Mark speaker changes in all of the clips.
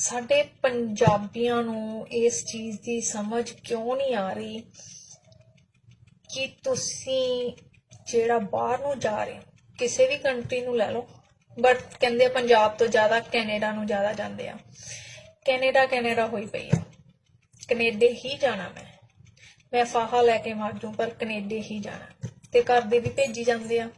Speaker 1: ਸਾਡੇ ਪੰਜਾਬੀਆਂ ਨੂੰ ਇਸ ਚੀਜ਼ ਦੀ ਸਮਝ ਕਿਉਂ ਨਹੀਂ ਆ ਰਹੀ ਕਿ ਤੁਸੀਂ ਜਿਹੜਾ ਬਾਹਰ ਨੂੰ ਜਾ ਰਹੇ ਹੋ, ਕਿਸੇ ਵੀ ਕੰਟਰੀ ਨੂੰ ਲੈ ਲਓ ਬਟ ਕਹਿੰਦੇ ਪੰਜਾਬ ਤੋਂ ਜ਼ਿਆਦਾ ਕੈਨੇਡਾ ਨੂੰ ਜ਼ਿਆਦਾ ਜਾਂਦੇ ਆ। ਕੈਨੇਡਾ ਕੈਨੇਡਾ ਹੋਈ ਪਈ ਆ। ਕੈਨੇਡੇ ਹੀ ਜਾਣਾ ਮੈਂ। ਮੈਂ ਫਾਹਾ ਲੈ ਕੇ ਮਰ ਪਰ ਕੈਨੇਡੇ ਹੀ ਜਾਣਾ। ਤੇ ਘਰ ਦੇ ਵੀ ਭੇਜੀ ਜਾਂਦੇ ਆ।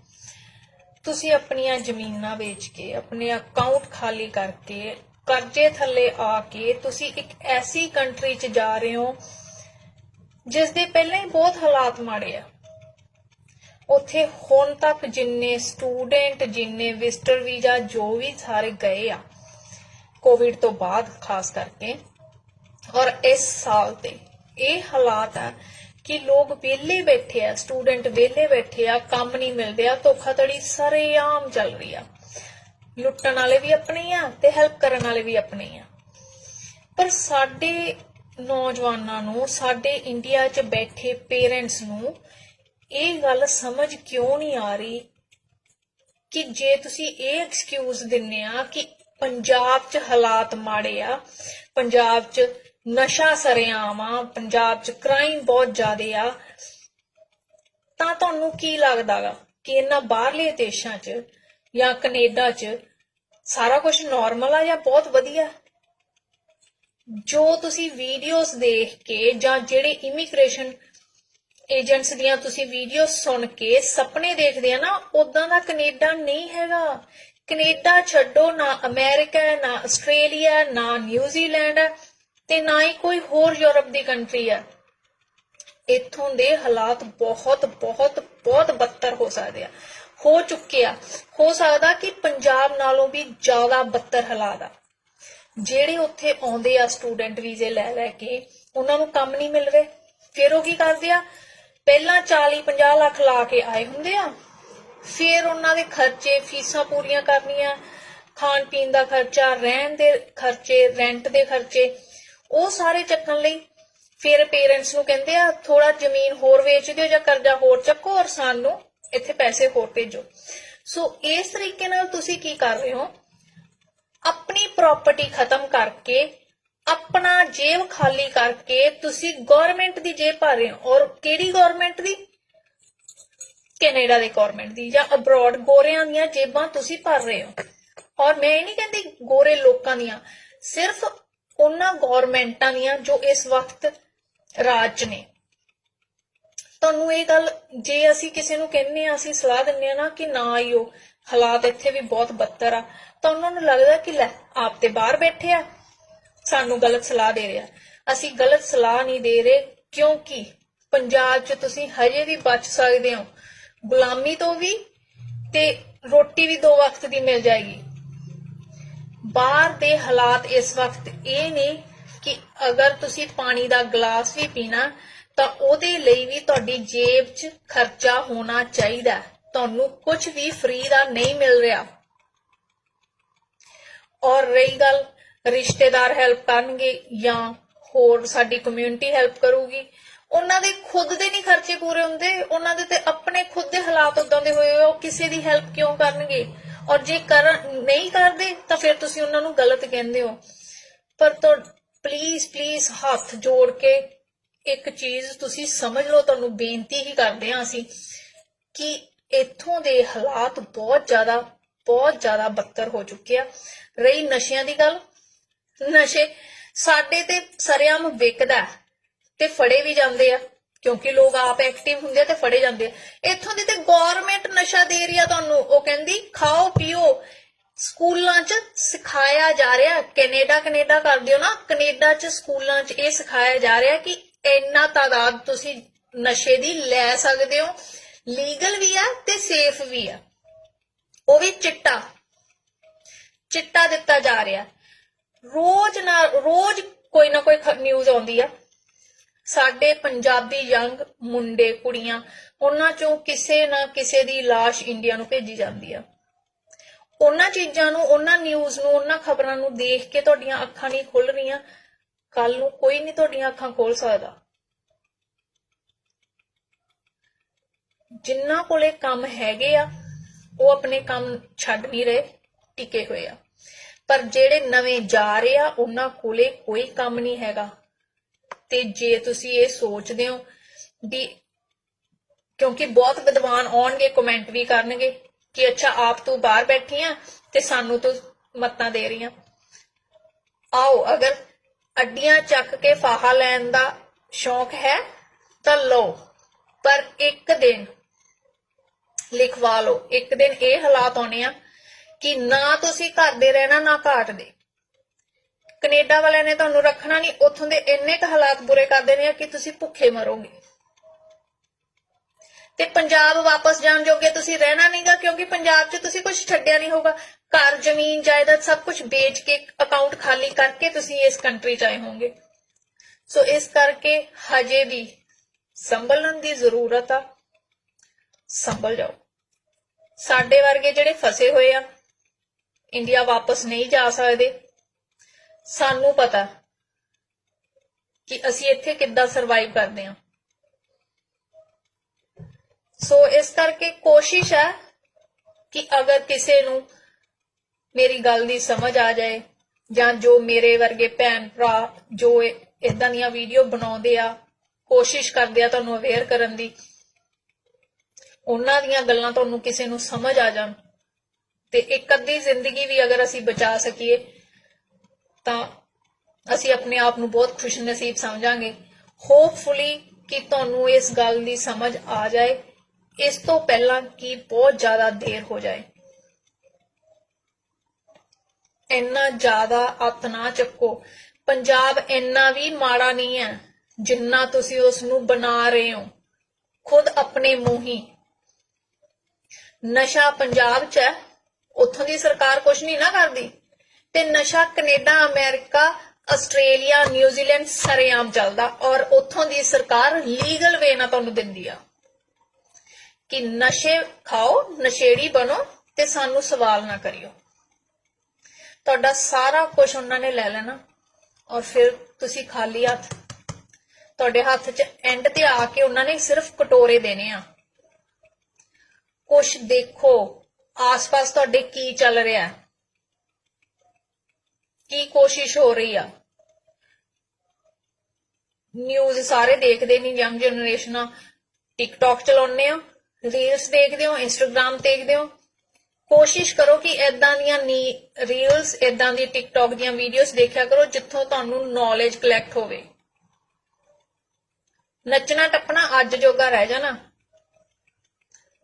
Speaker 1: ਤੁਸੀਂ ਆਪਣੀਆਂ ਜ਼ਮੀਨਾਂ ਵੇਚ ਕੇ, ਆਪਣੇ ਅਕਾਊਂਟ ਖਾਲੀ ਕਰਕੇ ਕਰਜ਼ੇ ਥੱਲੇ ਆ ਕੇ ਤੁਸੀਂ ਇੱਕ ਐਸੀ ਕੰਟਰੀ 'ਚ ਜਾ ਰਹੇ ਹੋ ਜਿਸ ਦੇ ਪਹਿਲਾਂ ਹੀ ਬਹੁਤ ਹਾਲਾਤ ਮਾੜੇ ਆ। ਉੱਥੇ ਹੁਣ ਤੱਕ ਜਿੰਨੇ ਸਟੂਡੈਂਟ ਜਿੰਨੇ ਵਿਜ਼ਟਰ ਵੀਜ਼ਾ ਜੋ ਵੀ ਸਾਰੇ ਗਏ ਆ ਕੋਵਿਡ ਤੋਂ ਬਾਅਦ ਖਾਸ ਕਰਕੇ, ਔਰ ਇਸ ਸਾਲ ਤੇ ਇਹ ਹਾਲਾਤ ਆ ਕਿ ਲੋਕ ਵਿਹਲੇ ਬੈਠੇ ਆ ਸਟੂਡੈਂਟ ਵਿਹਲੇ ਬੈਠੇ ਆ, ਕੰਮ ਨਹੀਂ ਮਿਲਦੇ ਆ, ਧੋਖਾਧੜੀ ਸਰੇਆਮ ਚੱਲ ਰਹੀ ਆ। ਲੁੱਟਣ ਵਾਲੇ ਵੀ ਆਪਣੇ ਹੀ ਆ ਤੇ ਹੈਲਪ ਕਰਨ ਵਾਲੇ ਵੀ ਆਪਣੇ ਹੀ ਆ। ਪਰ ਸਾਡੇ ਨੌਜਵਾਨਾਂ ਨੂੰ, ਸਾਡੇ ਇੰਡੀਆ 'ਚ ਬੈਠੇ ਪੇਰੈਂਟਸ ਨੂੰ ਇਹ ਗੱਲ ਸਮਝ ਕਿਉਂ ਨਹੀਂ ਆ ਰਹੀ ਕਿ ਜੇ ਤੁਸੀਂ ਇਹ ਐਕਸਕਿਊਜ਼ ਦਿੰਨੇ ਆ ਕਿ ਪੰਜਾਬ 'ਚ ਹਾਲਾਤ ਮਾੜੇ ਆ, ਪੰਜਾਬ 'ਚ ਨਸ਼ਾ ਸਰੇਆਮ ਆ, ਪੰਜਾਬ 'ਚ ਕ੍ਰਾਈਮ ਬਹੁਤ ਜ਼ਿਆਦੇ ਆ, ਤਾਂ ਤੁਹਾਨੂੰ ਕੀ ਲੱਗਦਾਗਾ ਕਿ ਇਹਨਾਂ ਬਾਹਰਲੇ ਦੇਸ਼ਾਂ 'ਚ ਜਾਂ ਕੈਨੇਡਾ 'ਚ ਸਾਰਾ ਕੁਝ ਨਾਰਮਲ ਆ ਜਾਂ ਬਹੁਤ ਵਧੀਆ? ਜੋ ਤੁਸੀਂ ਵੀਡੀਓਜ਼ ਦੇਖ ਕੇ ਜਾਂ ਜਿਹੜੇ ਇਮੀਗ੍ਰੇਸ਼ਨ ਏਜੰਟਸ ਦੀਆਂ ਤੁਸੀਂ ਵੀਡੀਓ ਸੁਣ ਕੇ ਸੁਪਨੇ ਦੇਖਦੇ ਆ ਨਾ ਉਦਾਂ ਦਾ ਕੈਨੇਡਾ ਨਹੀਂ ਹੈਗਾ। ਕੈਨੇਡਾ ਛੱਡੋ ਨਾ ਅਮਰੀਕਾ ਹੈ, ਨਾ ਆਸਟ੍ਰੇਲੀਆ ਨਾ ਨਿਊਜ਼ੀਲੈਂਡ ਹੈ ਤੇ ਨਾ ਹੀ ਕੋਈ ਹੋਰ ਯੂਰਪ ਦੀ ਕੰਟਰੀ ਹੈ ਇੱਥੋਂ ਦੇ ਹਾਲਾਤ ਬਹੁਤ ਬਹੁਤ ਬਹੁਤ ਬੱਤਰ ਹੋ ਸਕਦੇ ਆ। ਹੋ ਚੁੱਕੇ ਆ ਹੋ ਸਕਦਾ ਕਿ ਪੰਜਾਬ ਨਾਲੋਂ ਵੀ ਜ਼ਿਆਦਾ ਬੱਤਰ ਹਾਲਾਤ ਆ। ਜਿਹੜੇ ਉੱਥੇ ਆਉਂਦੇ ਆ ਸਟੂਡੈਂਟ ਵੀਜ਼ੇ ਲੈ ਲੈ ਕੇ, ਉਹਨਾਂ ਨੂੰ ਕੰਮ ਨਹੀਂ ਮਿਲ ਰਿਹਾ। ਫਿਰ ਉਹ ਕੀ ਕਰਦੇ ਆ? ਪਹਿਲਾਂ 40 50 ਲੱਖ ਲਾ ਕੇ ਆਏ ਹੁੰਦੇ ਆ। ਫਿਰ ਉਹਨਾਂ ਦੇ ਖਰਚੇ, ਫੀਸਾਂ ਪੂਰੀਆਂ ਕਰਨੀਆਂ ਖਾਣ ਪੀਣ ਦਾ ਖਰਚਾ, ਰਹਿਣ ਦੇ ਖਰਚੇ ਰੈਂਟ ਦੇ ਖਰਚੇ, ਉਹ ਸਾਰੇ ਚੱਕਣ ਲਈ ਫਿਰ ਪੇਰੈਂਟਸ ਨੂੰ ਕਹਿੰਦੇ ਆ ਥੋੜਾ ਜ਼ਮੀਨ ਹੋਰ ਵੇਚ ਦਿਓ ਜਾਂ ਕਰਜ਼ਾ ਹੋਰ ਚੱਕੋ ਔਰ ਸਾਨੂੰ ਇੱਥੇ ਪੈਸੇ ਹੋਰ ਭੇਜੋ। ਸੋ ਇਸ ਤਰੀਕੇ ਨਾਲ ਤੁਸੀਂ ਕੀ ਕਰ ਰਹੇ ਹੋ? ਆਪਣੀ ਪ੍ਰਾਪਰਟੀ ਖਤਮ ਕਰਕੇ, ਆਪਣਾ ਜੇਬ ਖਾਲੀ ਕਰਕੇ ਤੁਸੀਂ ਗਵਰਨਮੈਂਟ ਦੀ ਜੇਬ ਭਰ ਰਹੇ ਹੋ। ਔਰ ਕਿਹੜੀ ਗਵਰਨਮੈਂਟ ਦੀ? ਕੈਨੇਡਾ ਦੇ ਗਵਰਨਮੈਂਟ ਦੀ, ਜਾਂ ਅਬਰੋਡ ਗੋਰਿਆਂ ਦੀਆਂ ਜੇਬਾਂ ਤੁਸੀਂ ਭਰ ਰਹੇ ਹੋ। ਔਰ ਮੈਂ ਇਹ ਨਹੀਂ ਕਹਿੰਦੀ ਗੋਰੇ ਲੋਕਾਂ ਦੀਆਂ, ਸਿਰਫ ਉਹਨਾਂ ਗਵਰਨਮੈਂਟਾਂ ਦੀਆਂ ਜੋ ਇਸ ਵਕਤ ਰਾਜ 'ਚ ਨੇ। ਤੁਹਾਨੂੰ ਇਹ ਗੱਲ, ਜੇ ਅਸੀਂ ਕਿਸੇ ਨੂੰ ਕਹਿੰਨੇ ਆ ਅਸੀਂ ਸਲਾਹ ਦਿੰਨੇ ਆ ਨਾ ਕਿ ਨਾ ਆਇਓ, ਹਾਲਾਤ ਇੱਥੇ ਵੀ ਬਹੁਤ ਬੱਤਰ ਆ। ਤਾਂ ਉਹਨਾਂ ਨੂੰ ਲੱਗਦਾ ਕਿ ਲੈ, ਆਪ ਤੇ ਬਾਹਰ ਬੈਠੇ ਆ, ਸਾਨੂੰ ਗਲਤ ਸਲਾਹ ਦੇ ਰਿਹਾ ਅਸੀਂ ਗਲਤ ਸਲਾਹ ਨਹੀਂ ਦੇ ਰਹੇ, ਕਿਉਂਕਿ ਪੰਜਾਬ 'ਚ ਤੁਸੀਂ ਹਜੇ ਵੀ ਬਚ ਸਕਦੇ ਹੋ। ਗੁਲਾਮੀ ਤੋਂ ਵੀ ਤੇ ਰੋਟੀ ਵੀ ਦੋ ਵਕਤ ਦੀ ਮਿਲ ਜਾਏਗੀ। ਬਾਹਰ ਦੇ ਹਾਲਾਤ ਇਸ ਵਕਤ ਇਹ ਨੇ ਕਿ ਅਗਰ ਤੁਸੀਂ ਪਾਣੀ ਦਾ ਗਲਾਸ ਵੀ ਪੀਣਾ ਤਾਂ ਉਹਦੇ ਲਈ ਵੀ ਤੁਹਾਡੀ ਜੇਬ 'ਚ ਖਰਚਾ ਹੋਣਾ ਚਾਹੀਦਾ ਤੁਹਾਨੂੰ ਕੁਝ ਵੀ ਫ੍ਰੀ ਦਾ ਨਹੀਂ ਮਿਲ ਰਿਹਾ। ਔਰ ਰਹੀ ਗੱਲ ਰਿਸ਼ਤੇਦਾਰ ਹੈਲਪ ਕਰਨਗੇ ਜਾਂ ਹੋਰ ਸਾਡੀ ਕਮਿਊਨਿਟੀ ਹੈਲਪ ਕਰੂਗੀ। ਉਹਨਾਂ ਦੇ ਖੁਦ ਦੇ ਨਹੀਂ ਖਰਚੇ ਪੂਰੇ ਹੁੰਦੇ ਉਹਨਾਂ ਦੇ ਤੇ ਆਪਣੇ ਖੁਦ ਦੇ ਹਾਲਾਤ ਉਦਾਂ ਦੇ ਹੋਏ ਹੋਏ, ਕਿਸੇ ਦੀ ਹੈਲਪ ਕਿਉਂ ਕਰਨਗੇ? ਔਰ ਜੇ ਕਰ ਨਹੀਂ ਕਰਦੇ ਤਾਂ ਫਿਰ ਤੁਸੀਂ ਉਹਨਾਂ ਨੂੰ ਗਲਤ ਕਹਿੰਦੇ ਹੋ। ਪਰ ਤੋਂ ਪਲੀਜ਼ ਪਲੀਜ਼ ਹੱਥ ਜੋੜ ਕੇ ਇੱਕ ਚੀਜ਼ ਤੁਸੀਂ ਸਮਝ ਲਓ, ਤੁਹਾਨੂੰ ਬੇਨਤੀ ਹੀ ਕਰਦੇ ਹਾਂ ਅਸੀਂ ਕਿ ਇੱਥੋਂ ਦੇ ਹਾਲਾਤ ਬਹੁਤ ਜ਼ਿਆਦਾ ਬਹੁਤ ਜ਼ਿਆਦਾ ਬੱਤਰ ਹੋ ਚੁੱਕੇ ਆ। ਰਹੀ ਨਸ਼ਿਆਂ ਦੀ ਗੱਲ, ਨਸ਼ੇ ਸਾਡੇ ਤੇ ਸਰਿਆਮ ਵਿਕਦਾ ਤੇ ਫੜੇ ਵੀ ਜਾਂਦੇ ਆ, ਕਿਉਂਕਿ ਲੋਕ ਆਪ ਐਕਟਿਵ ਹੁੰਦੇ ਆ ਤੇ ਫੜੇ ਜਾਂਦੇ ਆ। ਇੱਥੋਂ ਦੀ ਤੇ ਗਵਰਨਮੈਂਟ ਨਸ਼ਾ ਦੇ ਰਹੀ ਆ ਤੁਹਾਨੂੰ, ਉਹ ਕਹਿੰਦੀ, ਖਾਓ, ਪੀਓ। ਸਕੂਲਾਂ 'ਚ ਸਿਖਾਇਆ ਜਾ ਰਿਹਾ, ਕੈਨੇਡਾ ਕੈਨੇਡਾ ਕਰਦੇ ਹੋ ਨਾ, ਕੈਨੇਡਾ 'ਚ ਸਕੂਲਾਂ 'ਚ ਇਹ ਸਿਖਾਇਆ ਜਾ ਰਿਹਾ ਕਿ ਇੰਨਾ ਤਾਦਾਦ ਤੁਸੀਂ ਨਸ਼ੇ ਦੀ ਲੈ ਸਕਦੇ ਹੋ। ਲੀਗਲ ਵੀ ਆ ਤੇ ਸੇਫ ਵੀ ਆ। ਉਹ ਵੀ ਚਿੱਟਾ। ਚਿੱਟਾ ਦਿੱਤਾ ਜਾ ਰਿਹਾ। ਰੋਜ਼ ਨਾ, ਰੋਜ਼ ਕੋਈ ਨਾ ਕੋਈ ਨਿਊਜ਼ ਆਉਂਦੀ ਆ। ਸਾਡੇ ਪੰਜਾਬੀ ਯੰਗ ਮੁੰਡੇ, ਕੁੜੀਆਂ, ਉਹਨਾਂ ਚੋਂ ਕਿਸੇ ਨਾ ਕਿਸੇ ਦੀ লাশ ਇੰਡੀਆ ਨੂੰ ਭੇਜੀ ਜਾਂਦੀ ਆ। ਉਹਨਾਂ ਚੀਜ਼ਾਂ ਨੂੰ, ਉਹਨਾਂ ਨਿਊਜ਼ ਨੂੰ, ਉਹਨਾਂ ਖਬਰਾਂ ਨੂੰ ਦੇਖ ਕੇ ਤੁਹਾਡੀਆਂ ਅੱਖਾਂ ਨਹੀਂ ਖੁੱਲ ਰਹੀਆਂ। ਕੱਲ ਨੂੰ ਕੋਈ ਨਹੀਂ ਤੁਹਾਡੀਆਂ ਅੱਖਾਂ ਖੋਲ ਸਕਦਾ। ਜਿਨ੍ਹਾਂ ਕੋਲੇ ਕੰਮ ਹੈਗੇ ਆ, ਉਹ ਆਪਣੇ ਕੰਮ ਛੱਡ ਨਹੀਂ ਰਹੇ, ਟਿਕੇ ਹੋਏ ਆ। ਪਰ ਜਿਹੜੇ ਨਵੇਂ ਜਾ ਰਹੇ ਆ, ਉਹਨਾਂ ਕੋਲੇ ਕੋਈ ਕੰਮ ਨਹੀਂ ਹੈਗਾ। ਤੇ ਜੇ ਤੁਸੀਂ ਇਹ ਸੋਚਦੇ ਹੋ ਵੀ ਕਿਉਂਕਿ ਬਹੁਤ ਵਿਦਵਾਨ ਆਉਣਗੇ ਕਮੈਂਟ ਵੀ ਕਰਨਗੇ ਕਿ ਅੱਛਾ, ਆਪ ਤੂੰ ਬਾਹਰ ਬੈਠੀ ਆ ਤੇ ਸਾਨੂੰ ਤੂੰ ਮੱਤਾਂ ਦੇ ਰਹੀ ਆ। ਆਓ, ਅਗਰ ਅੱਡੀਆਂ ਚੱਕ ਕੇ ਫਾਹਾ ਲੈਣ ਦਾ ਸ਼ੌਂਕ ਹੈ ਤਾਂ ਲਓ, ਪਰ ਇੱਕ ਦਿਨ ਲਿਖਵਾ ਲਓ। ਇੱਕ ਦਿਨ ਇਹ ਹਾਲਾਤ ਆਉਣੇ ਆ ਕਿ ਨਾ ਤੁਸੀਂ ਘਰ ਦੇ ਰਹਿਣਾ, ਨਾ ਘਾਟ ਦੇ। ਕੈਨੇਡਾ ਵਾਲਿਆਂ ਨੇ ਤੁਹਾਨੂੰ ਰੱਖਣਾ ਨਹੀਂ। ਉੱਥੋਂ ਦੇ ਇੰਨੇ ਕੁ ਹਾਲਾਤ ਬੁਰੇ ਕਰ ਦੇਣੇ ਆ ਕਿ ਤੁਸੀਂ ਭੁੱਖੇ ਮਰੋਗੇ। ਤੇ ਪੰਜਾਬ ਵਾਪਸ ਜਾਣ ਜੋਗੇ ਤੁਸੀਂ ਰਹਿਣਾ ਨਹੀਂਗਾ, ਕਿਉਂਕਿ ਪੰਜਾਬ 'ਚ ਤੁਸੀਂ ਕੁਝ ਛੱਡਿਆ ਨਹੀਂ ਹੋਗਾ ਘਰ, ਜ਼ਮੀਨ, ਜਾਇਦਾਦ ਸਭ ਕੁਝ ਵੇਚ ਕੇ ਅਕਾਊਂਟ ਖਾਲੀ ਕਰਕੇ ਤੁਸੀਂ ਇਸ ਕੰਟਰੀ 'ਚ ਆਏ ਹੋਗੇ ਸੋ ਇਸ ਕਰਕੇ ਹਜੇ ਵੀ ਸੰਭਲਣ ਦੀ ਜ਼ਰੂਰਤ ਆ। ਸੰਭਲ ਜਾਓ। ਸਾਡੇ ਵਰਗੇ ਜਿਹੜੇ ਫਸੇ ਹੋਏ ਆ, ਇੰਡੀਆ ਵਾਪਸ ਨਹੀਂ ਜਾ ਸਕਦੇ। ਸਾਨੂੰ ਪਤਾ ਕਿ ਅਸੀਂ ਇੱਥੇ ਕਿੱਦਾਂ ਸਰਵਾਈਵ ਕਰਦੇ ਹਾਂ ਸੋ ਇਸ ਕਰਕੇ ਕੋਸ਼ਿਸ਼ ਹੈ ਕਿ ਅਗਰ ਕਿਸੇ ਨੂੰ ਮੇਰੀ ਗੱਲ ਦੀ ਸਮਝ ਆ ਜਾਏ ਜਾਂ ਜੋ ਮੇਰੇ ਵਰਗੇ ਭੈਣ ਭਰਾ ਜੋ ਇਦਾਂ ਦੀਆਂ ਵੀਡੀਓ ਬਣਾਉਂਦੇ ਆ, ਕੋਸ਼ਿਸ਼ ਕਰਦੇ ਆ ਤੁਹਾਨੂੰ ਅਵੇਅਰ ਕਰਨ ਦੀ, ਉਹਨਾਂ ਦੀਆਂ ਗੱਲਾਂ ਤੁਹਾਨੂੰ ਕਿਸੇ ਨੂੰ ਸਮਝ ਆ ਜਾਣ ਤੇ ਇੱਕ ਅੱਧੀ ਜ਼ਿੰਦਗੀ ਵੀ ਅਗਰ ਅਸੀਂ ਬਚਾ ਸਕੀਏ, ਤਾਂ ਅਸੀਂ ਆਪਣੇ ਆਪ ਨੂੰ ਬਹੁਤ ਖੁਸ਼ਨਸੀਬ ਸਮਝਾਂਗੇ। ਹੋਪਫੁਲੀ ਕਿ ਤੁਹਾਨੂੰ ਇਸ ਗੱਲ ਦੀ ਸਮਝ ਆ ਜਾਏ ਇਸ ਤੋਂ ਪਹਿਲਾਂ ਕਿ ਬਹੁਤ ਜ਼ਿਆਦਾ ਦੇਰ ਹੋ ਜਾਏ। ਇੰਨਾ ਜ਼ਿਆਦਾ ਅੱਤ ਨਾ ਚੱਕੋ। ਪੰਜਾਬ ਇੰਨਾ ਵੀ ਮਾੜਾ ਨਹੀਂ ਹੈ ਜਿੰਨਾ ਤੁਸੀਂ ਉਸ ਨੂੰ ਬਣਾ ਰਹੇ ਹੋ। ਖੁਦ ਆਪਣੇ ਮੂੰਹ ਹੀ। ਨਸ਼ਾ ਪੰਜਾਬ 'ਚ ਹੈ। ਉੱਥੋਂ ਦੀ ਸਰਕਾਰ ਕੁਝ ਨਹੀਂ ਨਾ ਕਰਦੀ। ਤੇ ਨਸ਼ਾ Canada, America, Australia, New Zealand ਸਰੇਆਮ ਚੱਲਦਾ ਔਰ ਉੱਥੋਂ ਦੀ ਸਰਕਾਰ ਲੀਗਲ ਵੇ ਨਾਲ ਤੁਹਾਨੂੰ ਦਿੰਦੀ ਆ। ਕਿ ਨਸ਼ੇ ਖਾਓ, ਨਸ਼ੇੜੀ ਬਣੋ ਤੇ ਸਾਨੂੰ ਸਵਾਲ ਨਾ ਕਰਿਓ। ਤੁਹਾਡਾ ਸਾਰਾ ਕੁਝ ਉਹਨਾਂ ਨੇ ਲੈ ਲੈਣਾ ਔਰ ਫਿਰ ਤੁਸੀਂ ਖਾਲੀ ਹੱਥ ਤੁਹਾਡੇ ਹੱਥ 'ਚ ਐਂਡ ਤੇ ਆ ਕੇ ਉਹਨਾਂ ਨੇ ਸਿਰਫ ਕਟੋਰੇ ਦੇਣੇ ਆ। ਕੁਛ ਦੇਖੋ, ਆਸ-ਪਾਸ ਤੁਹਾਡੇ ਕੀ ਚੱਲ ਰਿਹਾ ਹੈ? ਕੀ ਕੋਸ਼ਿਸ਼ ਹੋ ਰਹੀ ਆ? ਨਿਊਜ਼ ਸਾਰੇ ਦੇਖਦੇ ਨਹੀਂ ਯੰਗ ਜਨਰੇਸ਼ਨਾਂ ਆ। ਟਿਕਟੌਕ ਚਲਾਉਂਦੇ ਆ। ਰੀਲਸ ਦੇਖਦੇ ਹੋ ਇੰਸਟਾਗ੍ਰam ਦੇਖਦੇ ਹੋ। ਕੋਸ਼ਿਸ਼ ਕਰੋ ਕਿ ਐਦਾਂ ਦੀਆਂ ਨੀ ਰੀਲਸ ਐਦਾਂ ਦੀ ਟਿਕਟੌਕ ਦੀਆਂ ਵੀਡੀਓਜ਼ ਦੇਖਿਆ ਕਰੋ, ਜਿੱਥੋਂ ਤੁਹਾਨੂੰ ਨੌਲੇਜ ਕਲੈਕਟ ਹੋਵੇ। ਨੱਚਣਾ ਟੱਪਣਾ ਅੱਜ ਜੋਗਾ ਰਹਿ ਜਾਣਾ।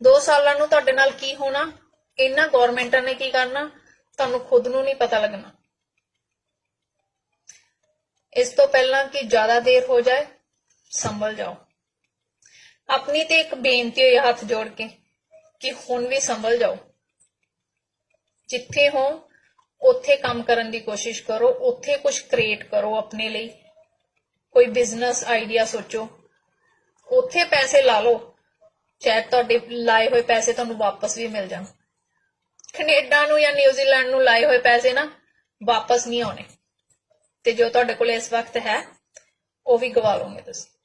Speaker 1: 2 ਸਾਲਾਂ ਨੂੰ ਤੁਹਾਡੇ ਨਾਲ ਕੀ ਹੋਣਾ, ਇਹਨਾਂ ਗਵਰਨਮੈਂਟਾਂ ਨੇ ਕੀ ਕਰਨਾ, ਤੁਹਾਨੂੰ ਖੁਦ ਨੂੰ ਨਹੀਂ ਪਤਾ ਲੱਗਣਾ। ਇਸ ਤੋਂ ਪਹਿਲਾਂ ਕਿ ਜ਼ਿਆਦਾ ਦੇਰ ਹੋ ਜਾਏ, ਸੰਭਲ ਜਾਓ। ਆਪਣੀ ਤੇ ਇੱਕ ਬੇਨਤੀ ਹੋਈ ਹੱਥ ਜੋੜ ਕੇ, ਕਿ ਹੁਣ ਵੀ ਸੰਭਲ ਜਾਓ। ਜਿੱਥੇ ਹੋ, ਉੱਥੇ ਕੰਮ ਕਰਨ ਦੀ ਕੋਸ਼ਿਸ਼ ਕਰੋ, ਉੱਥੇ ਕੁਝ ਕ੍ਰੀਏਟ ਕਰੋ ਆਪਣੇ ਲਈ। ਕੋਈ ਬਿਜ਼ਨਸ ਆਈਡੀਆ ਸੋਚੋ। ਉੱਥੇ ਪੈਸੇ ਲਾ ਲਓ, ਚਾਹੇ ਤੁਹਾਡੇ ਲਾਏ ਹੋਏ ਪੈਸੇ ਤੁਹਾਨੂੰ ਵਾਪਸ ਵੀ ਮਿਲ ਜਾਣ। ਕੈਨੇਡਾ ਨੂੰ ਜਾਂ ਨਿਊਜ਼ੀਲੈਂਡ ਨੂੰ ਲਾਏ ਹੋਏ ਪੈਸੇ ਨਾ, ਵਾਪਸ ਨਹੀਂ ਆਉਣੇ। ਤੇ ਜੋ ਤੁਹਾਡੇ ਕੋਲ ਇਸ ਵਕਤ ਹੈ, ਉਹ ਵੀ ਗਵਾ ਲਓਗੇ ਤੁਸੀਂ।